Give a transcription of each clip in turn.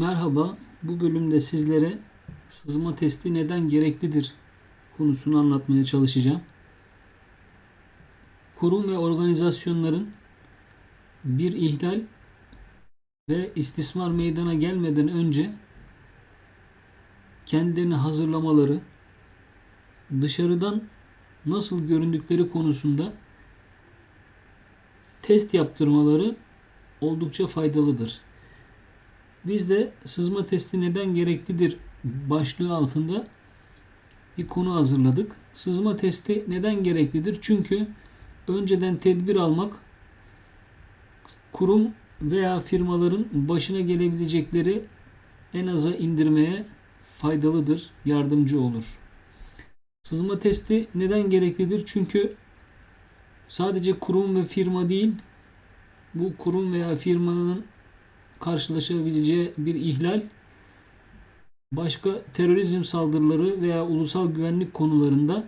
Merhaba, bu bölümde sizlere sızma testi neden gereklidir konusunu anlatmaya çalışacağım. Kurum ve organizasyonların bir ihlal ve istismar meydana gelmeden önce kendilerini hazırlamaları, dışarıdan nasıl göründükleri konusunda test yaptırmaları oldukça faydalıdır. Biz de sızma testi neden gereklidir başlığı altında bir konu hazırladık. Sızma testi neden gereklidir? Çünkü önceden tedbir almak kurum veya firmaların başına gelebilecekleri en aza indirmeye faydalıdır, yardımcı olur. Sızma testi neden gereklidir? Çünkü sadece kurum ve firma değil, bu kurum veya firmanın karşılaşabileceği bir ihlal başka terörizm saldırıları veya ulusal güvenlik konularında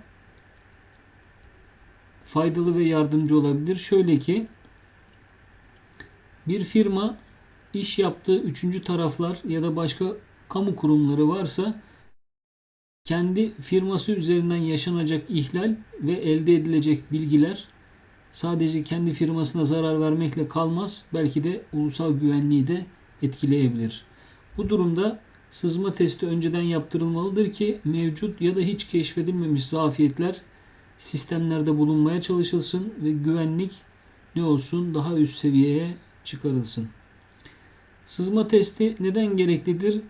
faydalı ve yardımcı olabilir. Şöyle ki bir firma iş yaptığı üçüncü taraflar ya da başka kamu kurumları varsa kendi firması üzerinden yaşanacak ihlal ve elde edilecek bilgiler sadece kendi firmasına zarar vermekle kalmaz, belki de ulusal güvenliği de etkileyebilir. Bu durumda sızma testi önceden yaptırılmalıdır ki mevcut ya da hiç keşfedilmemiş zafiyetler sistemlerde bulunmaya çalışılsın ve güvenlik ne olsun daha üst seviyeye çıkarılsın. Sızma testi neden gereklidir?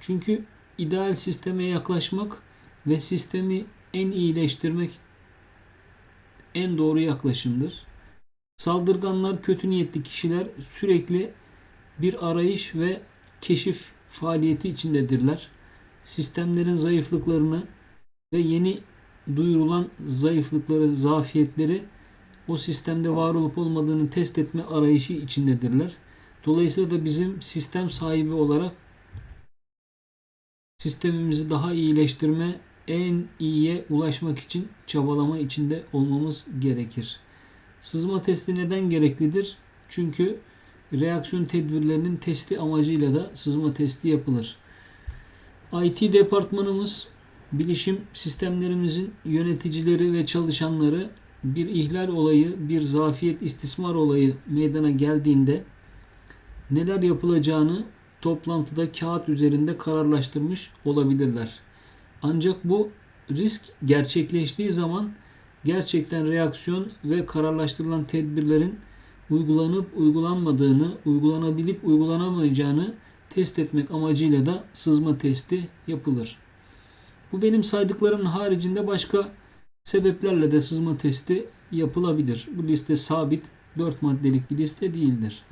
Çünkü ideal sisteme yaklaşmak ve sistemi en iyileştirmek en doğru yaklaşımdır. Saldırganlar, kötü niyetli kişiler sürekli bir arayış ve keşif faaliyeti içindedirler. Sistemlerin zayıflıklarını ve yeni duyurulan zayıflıkları, zafiyetleri o sistemde var olup olmadığını test etme arayışı içindedirler. Dolayısıyla da bizim sistem sahibi olarak sistemimizi daha iyileştirme en iyiye ulaşmak için çabalama içinde olmamız gerekir. Sızma testi neden gereklidir? Çünkü reaksiyon tedbirlerinin testi amacıyla da sızma testi yapılır. IT departmanımız bilişim sistemlerimizin yöneticileri ve çalışanları bir ihlal olayı, bir zafiyet istismar olayı meydana geldiğinde neler yapılacağını toplantıda kağıt üzerinde kararlaştırmış olabilirler. Ancak bu risk gerçekleştiği zaman gerçekten reaksiyon ve kararlaştırılan tedbirlerin uygulanıp uygulanmadığını, uygulanabilip uygulanamayacağını test etmek amacıyla da sızma testi yapılır. Bu benim saydıklarımın haricinde başka sebeplerle de sızma testi yapılabilir. Bu liste sabit 4 maddelik bir liste değildir.